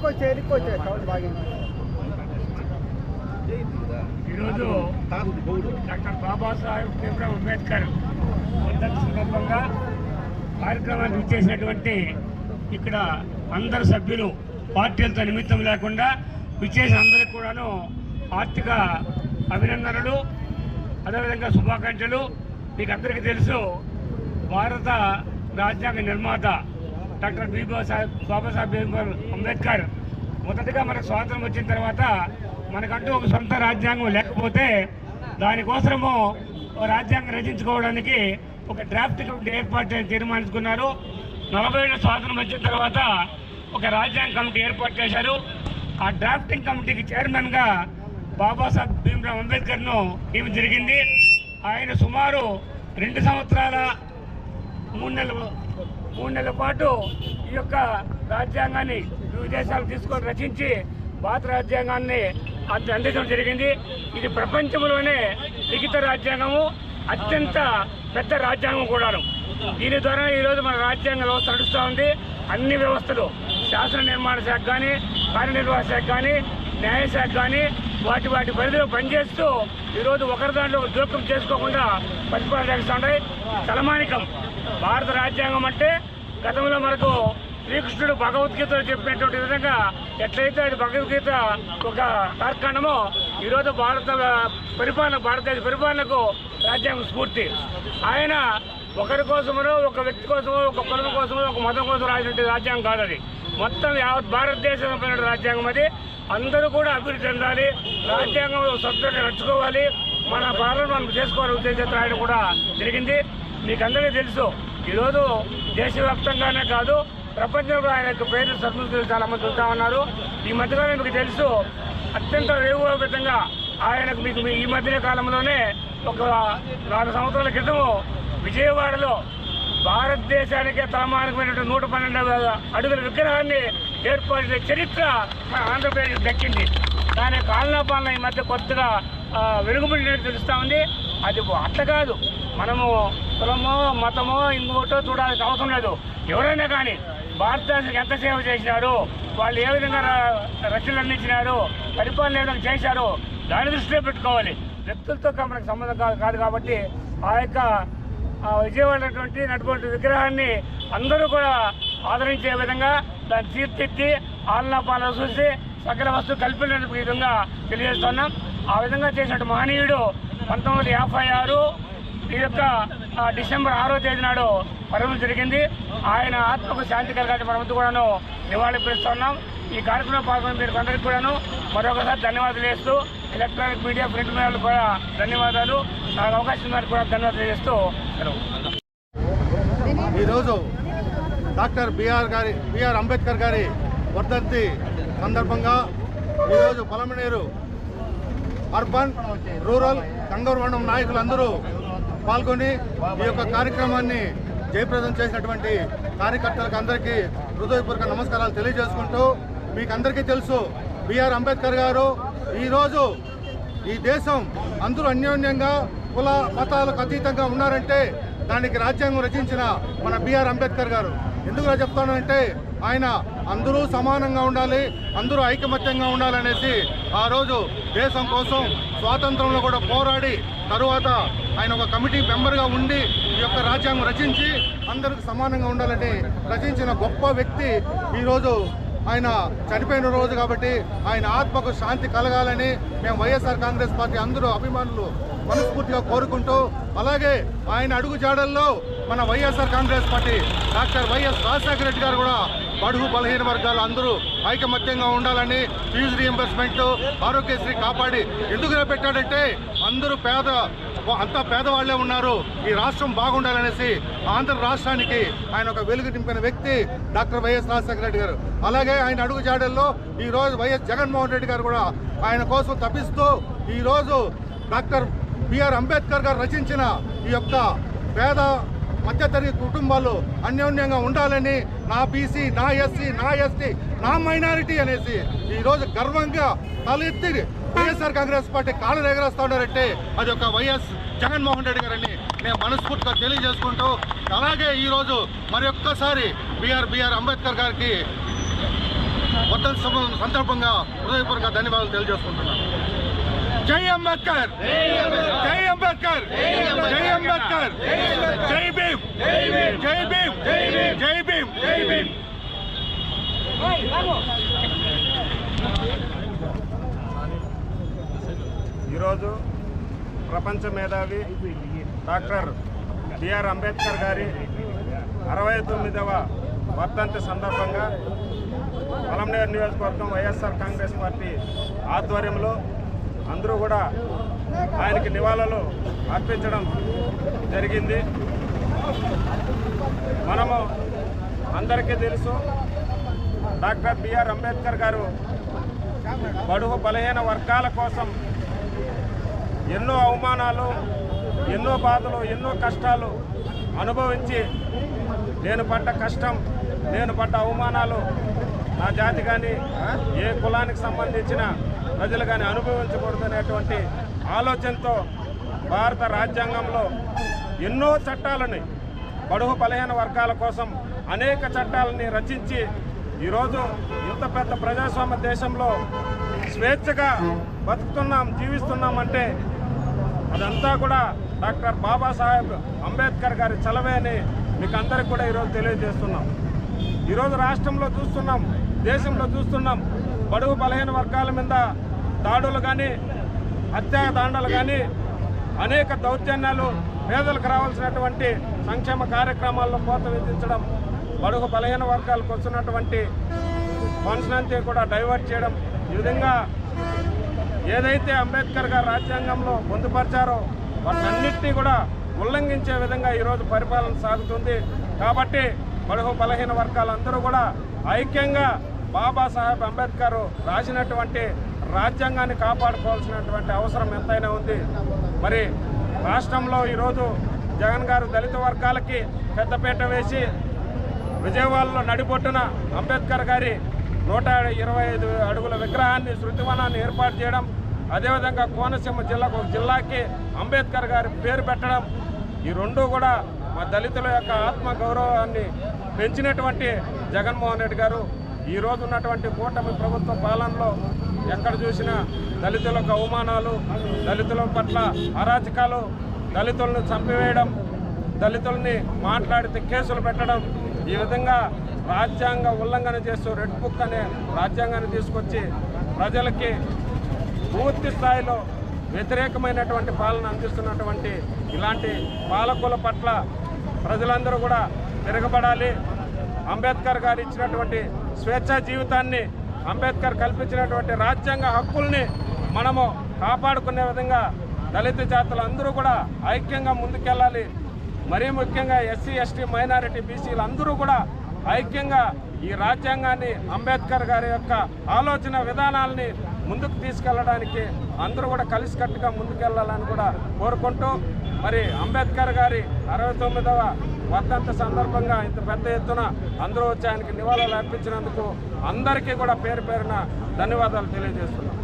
ఎన్నుకొచ్చే ఎన్నుకొచ్చే sound బాగా ఈరోజు doctor Babasaheb Bhimrao Ambedkar సందర్భంగా కార్యక్రమాన్ని ఇచ్చేసినటువంటి ఇక్కడ అందరు సభ్యులు పార్టీలతో నిమిత్తం లేకుండా విచ్చేసిన అందరికి కూడాను ఆర్థిక అభినందనలు అదేవిధంగా శుభాకాంక్షలు. మీకు అందరికీ తెలుసు భారత రాజ్యాంగ నిర్మాత డాక్టర్ బీబా బాబాసాహెబ్ అంబేద్కర్ మొదటగా మనకు స్వాతంత్రం వచ్చిన తర్వాత మనకంటూ ఒక సొంత రాజ్యాంగం లేకపోతే దానికోసము ఓ రాజ్యాంగం రచించుకోవడానికి ఒక డ్రాఫ్ట్ కమిటీ ఏర్పాటు చేసి తీర్మానించుకున్నారు. నలభై ఏళ్ళ స్వాతంత్రం వచ్చిన తర్వాత ఒక రాజ్యాంగ కమిటీ ఏర్పాటు చేశారు. ఆ డ్రాఫ్టింగ్ కమిటీకి చైర్మన్గా బాబాసాహెబ్ భీమ్రావ్ అంబేద్కర్ను నియమం జరిగింది. ఆయన సుమారు రెండు సంవత్సరాల మూడు నెలలు మూడు నెలల పాటు ఈ యొక్క రాజ్యాంగాన్ని విదేశాలు తీసుకొని రచించి భారత రాజ్యాంగాన్ని అందించడం జరిగింది. ఇది ప్రపంచంలోనే లిఖిత రాజ్యాంగము అత్యంత పెద్ద రాజ్యాంగం కూడాను. దీని ద్వారా ఈరోజు మన రాజ్యాంగ వ్యవస్థ నడుస్తూ ఉంది. అన్ని వ్యవస్థలు శాసన నిర్మాణ శాఖ కానీ కార్యనిర్వాహక శాఖ కానీ న్యాయశాఖ కానీ వాటి వాటి పరిధిలో పనిచేస్తూ ఈరోజు ఒకరి దాంట్లో జోక్యం చేసుకోకుండా పరిపాలన చేస్తున్నాయి తలమానికం భారత రాజ్యాంగం అంటే గతంలో మనకు శ్రీకృష్ణుడు భగవద్గీతలో చెప్పినటువంటి విధంగా ఎట్లయితే అది భగవద్గీత ఒక తార్కాండమో ఈరోజు భారత పరిపాలన భారతదేశ పరిపాలనకు రాజ్యాంగ స్ఫూర్తి. ఆయన ఒకరి కోసమో ఒక వ్యక్తి కోసమో ఒక కులం కోసమో ఒక మతం కోసం రాసినటువంటి రాజ్యాంగం కాదు అది. మొత్తం యావత్ భారతదేశం పైన రాజ్యాంగం అది. అందరూ కూడా అభివృద్ధి చెందాలి రాజ్యాంగం సభ్యులు నడుచుకోవాలి. మన పాలన మనం చేసుకోవాలి ఉద్దేశంతో ఆయన కూడా జరిగింది. మీకందరికీ తెలుసు ఈరోజు దేశవ్యాప్తంగానే కాదు ప్రపంచంలో ఆయన యొక్క పేరు సంస్కృతులు చాలా మంది చూస్తా ఉన్నారు. ఈ మధ్యకాలం మీకు తెలుసు అత్యంత వేగోపేతంగా ఆయనకు మీకు మీ- ఈ మధ్య కాలంలోనే ఒక నాలుగు సంవత్సరాల క్రితము విజయవాడలో భారతదేశానికే తలమానకమైనటువంటి నూట పన్నెండు అడుగుల విగ్రహాన్ని ఏర్పాటు చరిత్ర మన ఆంధ్రప్రదేశ్ దక్కింది. దాని పాలనా పాలన ఈ మధ్య కొత్తగా వెలుగుబడినట్టు తెలుస్తూ ఉంది. అది అట్ట కాదు. మనము కులమో మతమో ఇంకోటో చూడాల్సిన అవసరం లేదు. ఎవరైనా కానీ భారతదేశానికి ఎంత సేవ చేసినారు వాళ్ళు ఏ విధంగా రచనలు అందించినారు పరిపాలన ఏ విధంగా చేశారు దాని దృష్టిలో పెట్టుకోవాలి. వ్యక్తులతో మనకు సంబంధం కాదు కాదు కాబట్టి ఆ యొక్క విజయవాడటువంటి నటువంటి విగ్రహాన్ని అందరూ కూడా ఆదరించే విధంగా దాన్ని తీర్చిదిద్ది ఆలనా పాలన చూసి సకల వస్తువు కల్పించడానికి విధంగా తెలియజేస్తున్నాం ఆ విధంగా చేసినట్టు మహనీయుడు పంతొమ్మిది వందల యాభై ఆరు ఈ యొక్క డిసెంబర్ ఆరో తేదీ నాడు పరమ జరిగింది. ఆయన ఆత్మకు శాంతి కలగాలి మనమంతా కూడాను నివాళులర్పిస్తున్నాం ఈ కార్యక్రమంలో పాల్గొన్న మీరు అందరికీ కూడాను మరొకసారి ధన్యవాదాలు చేస్తూ ఎలక్ట్రానిక్ మీడియా ప్రింట్ మీడియాలకు కూడా ధన్యవాదాలు. నాకు అవకాశం ఇచ్చినందుకు కూడా ధన్యవాదాలు చేస్తూ ఈరోజు డాక్టర్ బిఆర్ గారి బిఆర్ అంబేద్కర్ గారి వర్ధంతి సందర్భంగా ఈరోజు పొలమనేరు అర్బన్ రూరల్ కంగూరు మండలం నాయకులందరూ పాల్గొని ఈ యొక్క కార్యక్రమాన్ని జయప్రదం చేసినటువంటి కార్యకర్తలకు అందరికీ హృదయపూర్వక నమస్కారాలు తెలియజేసుకుంటూ మీకు అందరికీ తెలుసు బిఆర్ అంబేద్కర్ గారు ఈరోజు ఈ దేశం అందరూ అన్యోన్యంగా కుల మతాలకు అతీతంగా ఉన్నారంటే దానికి రాజ్యాంగం రచించిన మన బిఆర్ అంబేద్కర్ గారు. ఎందుకు ఇలా చెప్తానంటే ఆయన అందరూ సమానంగా ఉండాలి అందరూ ఐకమత్యంగా ఉండాలనేసి ఆ రోజు దేశం కోసం స్వాతంత్రంలో కూడా పోరాడి తరువాత ఆయన ఒక కమిటీ మెంబర్గా ఉండి ఈ యొక్క రాజ్యాంగం రచించి అందరికి సమానంగా ఉండాలని రచించిన గొప్ప వ్యక్తి ఈరోజు ఆయన చనిపోయిన రోజు కాబట్టి ఆయన ఆత్మకు శాంతి కలగాలని మేము వైఎస్ఆర్ కాంగ్రెస్ పార్టీ అందరూ అభిమానులు మనస్ఫూర్తిగా కోరుకుంటూ అలాగే ఆయన అడుగు జాడల్లో మన YSR Congress party doctor YS Rajasekhara Reddy గారు కూడా బడుగు బలహీన వర్గాలు అందరూ ఐకమత్యంగా ఉండాలని ఫీజు రీఎంబర్స్మెంట్ ఆరోగ్యశ్రీ కాపాడి ఎందుకు పెట్టాడంటే అందరూ పేద అంతా పేదవాళ్ళే ఉన్నారు. ఈ రాష్ట్రం బాగుండాలనేసి ఆంధ్ర రాష్ట్రానికి ఆయన ఒక వెలుగు నింపిన వ్యక్తి డాక్టర్ వైఎస్ రాజశేఖర రెడ్డి గారు. అలాగే ఆయన అడుగు జాడల్లో ఈరోజు వైఎస్ జగన్మోహన్ రెడ్డి గారు కూడా ఆయన కోసం తప్పిస్తూ ఈరోజు డాక్టర్ బిఆర్ అంబేద్కర్ గారు రచించిన ఈ యొక్క పేద మధ్యతరగతి కుటుంబాలు అన్యోన్యంగా ఉండాలని నా బీసీ నా ఎస్సీ నా ఎస్టీ నా మైనారిటీ అనేసి ఈరోజు గర్వంగా తలెత్తి వైఎస్ఆర్ కాంగ్రెస్ పార్టీ కాళ్ళు ఎగరేస్తూ ఉన్నారంటే అది ఒక వైఎస్ జగన్మోహన్ రెడ్డి గారని నేను మనస్ఫూర్తిగా తెలియజేసుకుంటూ అలాగే ఈరోజు మరి ఒక్కసారి బీఆర్ బీఆర్ అంబేద్కర్ గారికి మొత్తం సందర్భంగా హృదయపూర్వక ధన్యవాదాలు తెలియజేసుకుంటున్నాను. జై అంబేద్కర్! జై అంబేద్కర్! జై అంబేద్కర్. జై భీమ్. జై భీమ్. జై భీమ్. జై భీమ్. ఈరోజు ప్రపంచ మేధావి డాక్టర్ బిఆర్ అంబేద్కర్ గారి అరవై తొమ్మిదవ వర్ధంతి సందర్భంగా పలమనేరు నియోజకవర్గం వైఎస్ఆర్ కాంగ్రెస్ పార్టీ ఆధ్వర్యంలో అందరూ కూడా ఆయనకి నివాళులు అర్పించడం జరిగింది. మనము అందరికీ తెలుసు డాక్టర్ బిఆర్ అంబేద్కర్ గారు బడుగు బలహీన వర్గాల కోసం ఎన్నో అవమానాలు ఎన్నో బాధలు ఎన్నో కష్టాలు అనుభవించి నేను పడ్డ కష్టం నేను పడ్డ అవమానాలు నా జాతి కానీ ఏ కులానికి సంబంధించిన ప్రజలు కానీ అనుభవించకూడదు అనేటువంటి ఆలోచనతో భారత రాజ్యాంగంలో ఎన్నో చట్టాలని బడుగు బలహీన వర్గాల కోసం అనేక చట్టాలని రచించి ఈరోజు ఇంత పెద్ద ప్రజాస్వామ్య దేశంలో స్వేచ్ఛగా బతుకుతున్నాం జీవిస్తున్నామంటే అదంతా కూడా డాక్టర్ బాబాసాహెబ్ అంబేద్కర్ గారి చలవే అని మీకు అందరికి కూడా ఈరోజు తెలియజేస్తున్నాం. ఈరోజు రాష్ట్రంలో చూస్తున్నాం దేశంలో చూస్తున్నాం. బడుగు బలహీన వర్గాల మీద దాడులు కానీ హత్యాదాండలు కానీ అనేక దౌర్జన్యాలు పేదలకు రావాల్సినటువంటి సంక్షేమ కార్యక్రమాల్లో కోత విధించడం బడుగు బలహీన వర్గాలకు వస్తున్నటువంటి ఫండ్స్ కూడా డైవర్ట్ చేయడం ఈ విధంగా ఏదైతే అంబేద్కర్ గారు రాజ్యాంగంలో పొందుపరిచారో వాటన్నిటినీ కూడా ఉల్లంఘించే విధంగా ఈరోజు పరిపాలన సాగుతుంది. కాబట్టి బడుగు బలహీన వర్గాలందరూ కూడా ఐక్యంగా బాబాసాహెబ్ అంబేద్కర్ రాసినటువంటి రాజ్యాంగాన్ని కాపాడుకోవాల్సినటువంటి అవసరం ఎంతైనా ఉంది. మరి రాష్ట్రంలో ఈరోజు జగన్ గారు దళిత వర్గాలకి పెద్దపీట వేసి విజయవాడలో నడిబొట్టున అంబేద్కర్ గారి నూట ఇరవై ఐదు అడుగుల విగ్రహాన్ని శృతివనాన్ని ఏర్పాటు చేయడం అదేవిధంగా కోనసీమ జిల్లాకు ఒక జిల్లాకి అంబేద్కర్ గారి పేరు పెట్టడం ఈ రెండు కూడా మా దళితుల యొక్క ఆత్మ గౌరవాన్ని పెంచినటువంటి జగన్మోహన్ రెడ్డి గారు. ఈరోజు ఉన్నటువంటి కూటమి ప్రభుత్వ పాలనలో ఎక్కడ చూసినా దళితులకు అవమానాలు దళితుల పట్ల అరాచకాలు దళితులను చంపివేయడం దళితుల్ని మాట్లాడితే కేసులు పెట్టడం ఈ విధంగా రాజ్యాంగ ఉల్లంఘన చేస్తూ రెడ్ బుక్ అనే రాజ్యాంగాన్ని తీసుకొచ్చి ప్రజలకి పూర్తి స్థాయిలో వ్యతిరేకమైనటువంటి పాలన అందిస్తున్నటువంటి ఇలాంటి పాలకుల పట్ల ప్రజలందరూ కూడా తిరగబడాలి. అంబేద్కర్ గారు ఇచ్చినటువంటి స్వేచ్ఛా జీవితాన్ని అంబేద్కర్ కల్పించినటువంటి రాజ్యాంగ హక్కుల్ని మనము కాపాడుకునే విధంగా దళిత జాతులు అందరూ కూడా ఐక్యంగా ముందుకెళ్ళాలి. మరీ ముఖ్యంగా ఎస్సీ ఎస్టీ మైనారిటీ బీసీలు అందరూ కూడా ఐక్యంగా ఈ రాజ్యాంగాన్ని అంబేద్కర్ గారి యొక్క ఆలోచన విధానాల్ని ముందుకు తీసుకెళ్ళడానికి అందరూ కూడా కలిసికట్టుగా ముందుకెళ్ళాలని కూడా కోరుకుంటూ మరి అంబేద్కర్ గారి అరవై తొమ్మిదవ వర్ధంతి సందర్భంగా ఇంత పెద్ద ఎత్తున అందరూ వచ్చి ఆయనకి నివాళులు అర్పించినందుకు అందరికీ కూడా పేరు పేరున ధన్యవాదాలు తెలియజేస్తున్నాం.